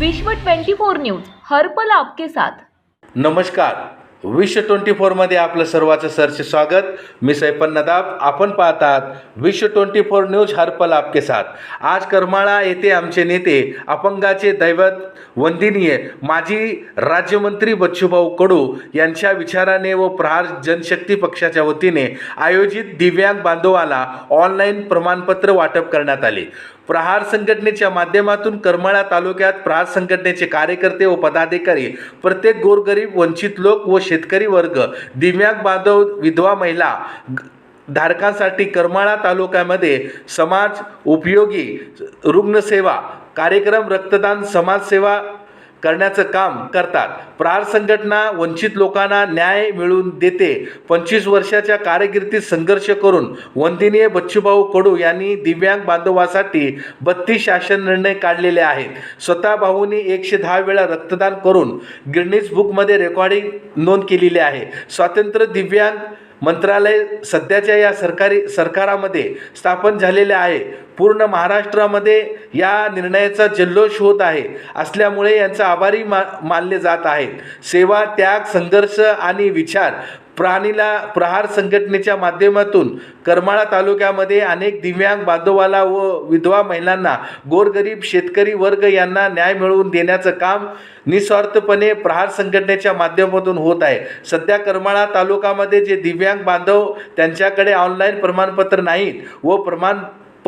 विश्व 24 न्यूज हरपल आपके साथ. नमस्कार. विश्व ट्वेंटी फोरमध्ये आपलं सर्वाचं सरचे स्वागत. मी सैपन नदाब. आपण पाहतात विश्व ट्वेंटी फोर न्यूज हरपल आपके साथ. आज करमाळा येथे आमचे नेते अपंगाचे दैवत वंदिनीय माजी राज्यमंत्री बच्चूभाऊ कडू यांच्या विचाराने व प्रहार जनशक्ती पक्षाच्या वतीने आयोजित दिव्यांग बांधवाला ऑनलाईन प्रमाणपत्र वाटप करण्यात आले. प्रहार संघटनेच्या माध्यमातून करमाळा तालुक्यात प्रहार संघटनेचे कार्यकर्ते व पदाधिकारी प्रत्येक गोरगरीब वंचित लोक व शेतकरी वर्ग दिव्यांग बांधव विधवा महिला धारकांसाठी करमाळा तालुक्यामध्ये समाज उपयोगी रुग्णसेवा कार्यक्रम रक्तदान समाजसेवा करण्याचं काम करतात. प्रार संघटना वंचित लोकांना न्याय मिळवून देते. पंचवीस वर्षाच्या कारकिर्दीत संघर्ष करून वंदिनीय बच्चूभाऊ कडू यांनी दिव्यांग बांधवासाठी बत्तीस शासन निर्णय काढलेले आहेत. स्वतः भाऊंनी एकशे दहा वेळा रक्तदान करून गिरणीज बुकमध्ये रेकॉर्डिंग नोंद केलेली आहे. स्वातंत्र्य दिव्यांग मंत्रालय सध्याच्या या सरकारी सरकारामध्ये स्थापन झालेले आहे. पूर्ण महाराष्ट्रामध्ये या निर्णयाचा जल्लोष होत आहे. असल्यामुळे यांचा आभारी मा मानले जात आहेत. सेवा त्याग संघर्ष आणि विचार प्राणीला प्रहार संघटनेच्या माध्यमातून करमाळा तालुक्यामध्ये अनेक दिव्यांग बांधवाला व विधवा महिलांना गोरगरीब शेतकरी वर्ग यांना न्याय मिळवून देण्याचं काम निस्वार्थपणे प्रहार संघटनेच्या माध्यमातून होत आहे. सध्या करमाळा तालुकामध्ये जे दिव्यांग बांधव त्यांच्याकडे ऑनलाईन प्रमाणपत्र नाहीत व प्रमाण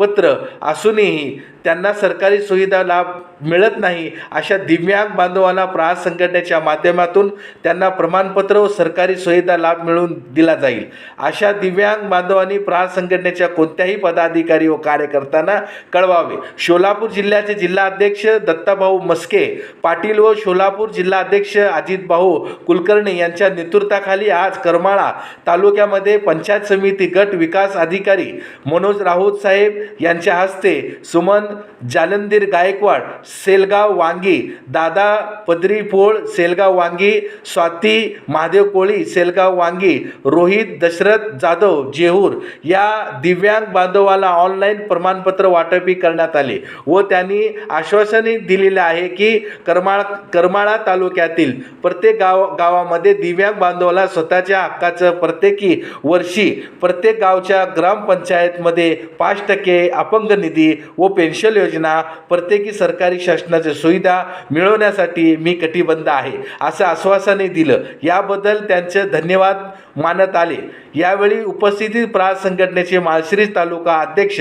पत्र असूनही त्यांना सरकारी सुविधा लाभ मिळत नाही अशा दिव्यांग बांधवांना प्रहार संघटनेच्या माध्यमातून त्यांना प्रमाणपत्र व सरकारी सुविधा लाभ मिळवून दिला जाईल. अशा दिव्यांग बांधवांनी प्रहार संघटनेच्या कोणत्याही पदाधिकारी व कार्यकर्त्यांना कळवावे. सोलापूर जिल्ह्याचे जिल्हाध्यक्ष दत्ताभाऊ मस्के पाटील व सोलापूर जिल्हाध्यक्ष अजित भाऊ कुलकर्णी यांच्या नेतृत्वाखाली आज करमाळा तालुक्यामध्ये पंचायत समिती गट विकास अधिकारी मनोज राऊत साहेब यांच्या हस्ते सुमन जालंदीर गायकवाड सेलगाव वांगी दादा पदरी पोळ सेलगाव वांगी स्वाती महादेव कोळी सेलगाव वांगी रोहित दशरथ जाधव जेहूर या दिव्यांग बांधवाला ऑनलाईन प्रमाणपत्र वाटपी करण्यात आले व त्यांनी आश्वासने दिलेले आहे की करमाळ करमाळा तालुक्यातील प्रत्येक गाव गावामध्ये दिव्यांग बांधवाला स्वतःच्या हक्काचं प्रत्येकी वर्षी प्रत्येक गावच्या ग्रामपंचायतमध्ये पाच टक्के अपंग निधी व पेन्शन योजना प्रत्येकी सरकारी शासनाच्या सुविधा मिळवण्यासाठी मी कटिबद्ध आहे. असं आश्वासने दिलं. याबद्दल त्यांचे धन्यवाद. मानत आले. यावेळी उपस्थितीत प्रार संघटनेचे माळशिरीज तालुका अध्यक्ष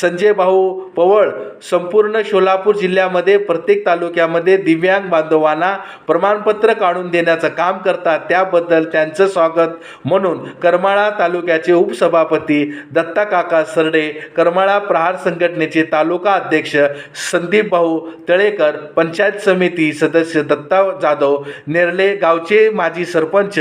संजय भाऊ पवळ संपूर्ण सोलापूर जिल्ह्यामध्ये प्रत्येक तालुक्यामध्ये दिव्यांग बांधवांना प्रमाणपत्र काढून देण्याचं काम करतात. त्याबद्दल त्यांचं स्वागत. म्हणून करमाळा तालुक्याचे उपसभापती दत्ता काका सरडे करमाळा प्रहार संघटनेचे तालुका अध्यक्ष संदीप भाऊ तळेकर पंचायत समिती सदस्य दत्ता जाधव नेरले गावचे माजी सरपंच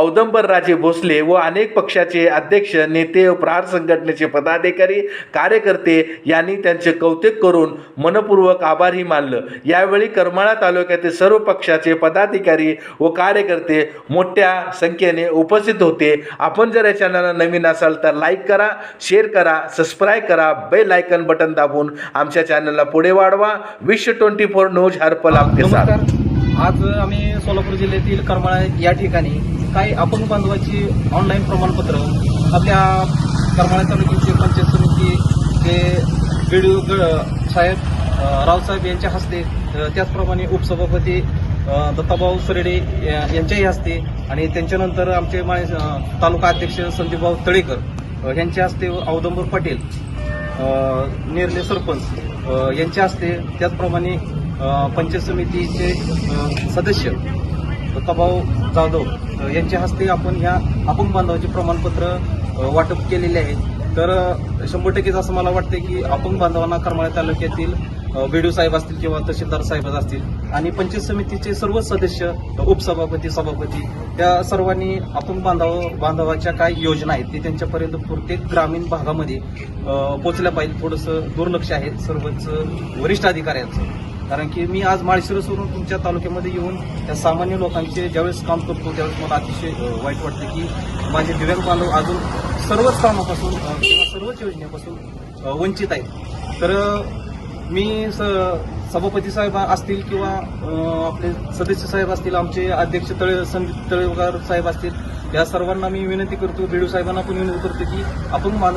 औदंबरराजे भोसले व अनेक पक्षाचे अध्यक्ष नेते व प्रहार संघटनेचे पदाधिकारी कार्यकर्ते यांनी त्यांचे कौतुक करून मनपूर्वक आभारही मानलं. यावेळी करमाळा तालुक्यातील सर्व पक्षाचे पदाधिकारी व कार्यकर्ते मोठ्या संख्येने उपस्थित होते. आपण जर या चॅनलला नवीन असाल तर लाईक करा शेअर करा सबस्क्राईब करा बेल आयकन बटन दाबून आमच्या चॅनलला पुढे वाढवा. विश्व ट्वेंटी फोर न्यूज हर्पल आपके साथ. आज आम्ही सोलापूर जिल्ह्यातील करमाळा या ठिकाणी काही अपंग बांधवाची ऑनलाईन प्रमाणपत्र आपल्या करमाळा तालुक्याचे पंचायत समिती ते बीडीओ साहेब रावसाहेब यांच्या हस्ते त्याचप्रमाणे उपसभापती दत्ताभाऊ सरडे या- यांच्याही हस्ते आणि त्यांच्यानंतर आमचे माळे तालुका अध्यक्ष संदीपभाऊ तळेकर यांच्या हस्ते औदंबर पाटील नेरले सरपंच यांच्या हस्ते त्याचप्रमाणे पंचायत समितीचे सदस्य दत्ताभाऊ जाधव यांच्या हस्ते आपण ह्या अपंग बांधवाचे प्रमाणपत्र वाटप केलेले आहे. तर शंभर टक्केच असं मला वाटतं की अपंग बांधवांना करमाळा तालुक्यातील बीडीओ साहेब असतील किंवा तहसीलदार साहेब असतील आणि पंचायत समितीचे सर्व सदस्य उपसभापती सभापती त्या सर्वांनी अपंग बांधव बांधवाच्या काय योजना आहेत ते त्यांच्यापर्यंत प्रत्येक ग्रामीण भागामध्ये पोचल्या पाहिजे थोडंसं दुर्लक्ष आहे. सर्वच वरिष्ठ अधिकाऱ्यांचं. कारण की मी आज माळशिरसवरून तुमच्या तालुक्यामध्ये येऊन त्या सामान्य लोकांचे ज्यावेळेस काम करतो त्यावेळेस मला अतिशय वाईट वाटतं की माझे दिव्यांग बांधव अजून सर्वच कामापासून किंवा सर्वच योजनेपासून वंचित आहेत. तर मी स सभापती साहेब असतील किंवा आपले सदस्य साहेब असतील आमचे अध्यक्ष तळे संदीप तळेगार साहेब असतील या सर्वांना मी विनंती करतो बीडू साहेबांना पण विनंती करतो की आपण मान